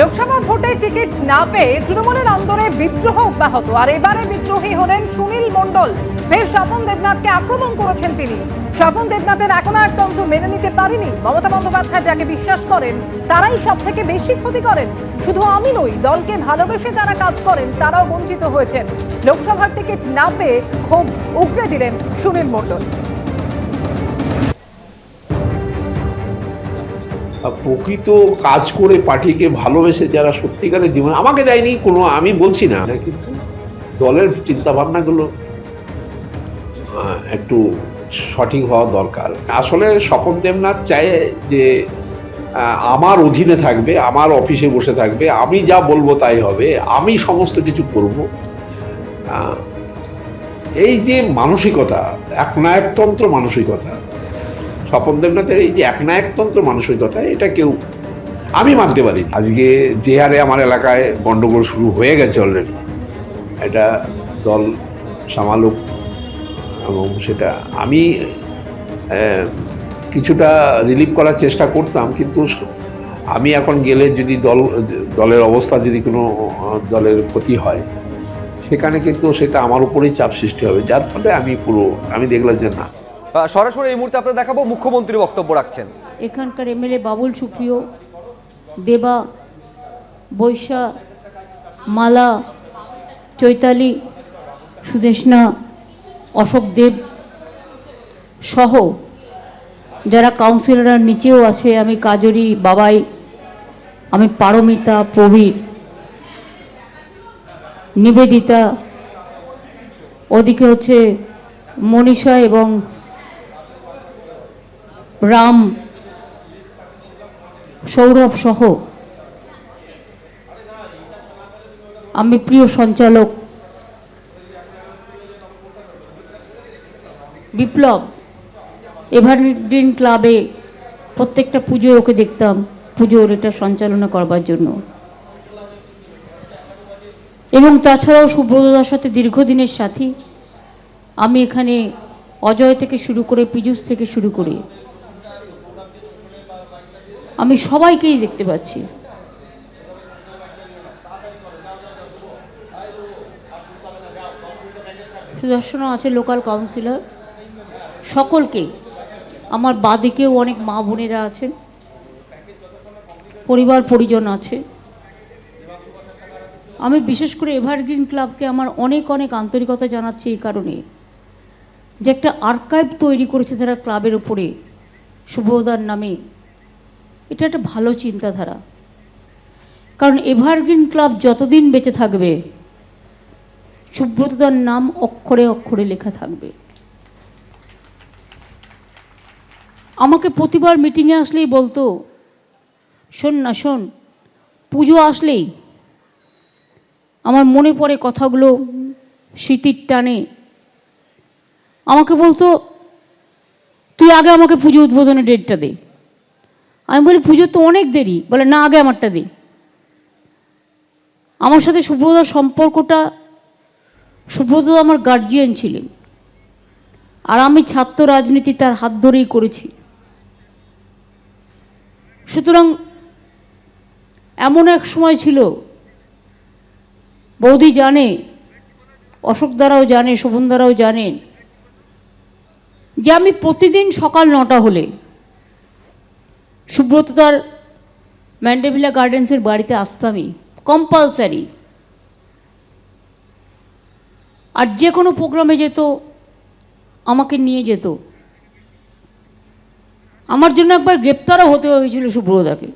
লোকসভা ভোটে টিকিট না পেয়ে তৃণমূলের আন্দোলনে বিদ্রোহ অব্যাহত। আর এবারে বিদ্রোহী হলেন সুনীল মণ্ডল। ফের স্বপন দেবনাথকে আক্রমণ করেছেন তিনি। স্বপন দেবনাথের এখনও একতন্ত্র মেনে নিতে পারেনি। মমতা বন্দ্যোপাধ্যায় যাকে বিশ্বাস করেন, তারাই সব থেকে বেশি ক্ষতি করেন। শুধু আমি নই, দলকে ভালোবেসে যারা কাজ করেন, তারাও বঞ্চিত হয়েছেন। লোকসভার টিকিট না পেয়ে ক্ষোভ উগড়ে দিলেন সুনীল মণ্ডল। প্রকৃত কাজ করে পার্টিকে ভালোবেসে যারা সত্যিকারের জীবন আমাকে দেয়নি কোনো আমি বলছি না। কিন্তু দলের চিন্তাভাবনাগুলো একটু সঠিক হওয়া দরকার। আসলে স্বপন দেবনাথ চায় যে আমার অধীনে থাকবে আমার অফিসে বসে থাকবে আমি যা বলব তাই হবে আমি সমস্ত কিছু করব। এই যে মানসিকতা এক নায়কতন্ত্র মানসিকতা স্বপন দেবনাথের এই যে একনায়কতন্ত্র মানসিকতা এটা কেউ আমি মানতে পারি আজকে যে হারে আমার এলাকায় গন্ডগোল শুরু হয়ে গেছে অলরেডি এটা দল সামালুক এবং সেটা আমি কিছুটা রিলিভ করার চেষ্টা করতাম, কিন্তু আমি এখন গেলে যদি দল, দলের অবস্থা যদি কোনো দলের ক্ষতি হয়, সেখানে কিন্তু সেটা আমার উপরেই চাপ সৃষ্টি হবে। যার ফলে আমি পুরো, আমি দেখলাম যে না সরাসরি এই মুহূর্তে আপনাদের দেখাবো, মুখ্যমন্ত্রী বক্তব্য রাখছেন। এখানকার এমএলএ বাবুল সুপ্রিয়, দেবা, বৈশা, মালা, চৈতালি সুদেশনা অশোক দেব সহ যারা কাউন্সিলররা নিচেও আছে, আমি কাজরি বাবাই, আমি পারমিতা, প্রবীর, নিবেদিতা, ওদিকে হচ্ছে মনীষা এবং রাম, সৌরভ সহ আমি প্রিয় সঞ্চালক বিপ্লব, এভারগ্রিন ক্লাবে প্রত্যেকটা পুজোয় ওকে দেখতাম। পুজোর এটা সঞ্চালনা করবার জন্য। এবং তাছাড়াও সুব্রতদার সাথে দীর্ঘদিনের সাথী। আমি এখানে অজয় থেকে শুরু করে পীযুষ থেকে শুরু করে আমি সবাইকেই দেখতে পাচ্ছি। সুদর্শনও আছে লোকাল কাউন্সিলর সকলকে, আমার বাদিকেও অনেক মা বোনেরা আছেন। পরিবার, পরিজন আছে। আমি বিশেষ করে এভারগ্রিন ক্লাবকে আমার অনেক অনেক আন্তরিকতা জানাচ্ছি এই কারণে যে একটা আর্কাইভ তৈরি করেছে তারা ক্লাবের উপরে শুভদার নামে। এটা একটা ভালো চিন্তাধারা। কারণ এভারগ্রিন ক্লাব যতদিন বেঁচে থাকবে, সুব্রতদার নাম অক্ষরে অক্ষরে লেখা থাকবে। আমাকে প্রতিবার মিটিংয়ে আসলেই বলতো, শোন না, শোন, পুজো আসলেই আমার মনে পড়ে কথাগুলো স্মৃতির টানে। আমাকে বলতো, তুই আগে আমাকে পুজো উদ্বোধনের ডেটটা দে। আমি বলি, পুজো তো অনেক দেরি। বলে, না, আগে আমারটা দে। আমার সাথে সুব্রতর সম্পর্কটা সুব্রত আমার গার্জিয়ান ছিলেন। আর আমি ছাত্র রাজনীতি তার হাত ধরেই করেছি। সুতরাং এমন এক সময় ছিল, বৌদি জানে, অশোক দ্বারাও জানে, শোভন দ্বারাও জানেন যে আমি প্রতিদিন সকাল নটা হলে সুব্রত তার ম্যান্ডেভিলা গার্ডেন্সের বাড়িতে আসতামই কম্পালসারি আর যে কোনো প্রোগ্রামে যেত, আমাকে নিয়ে যেত। আমার জন্য একবার গ্রেপ্তারও হতে হয়েছিল সুব্রতদাকে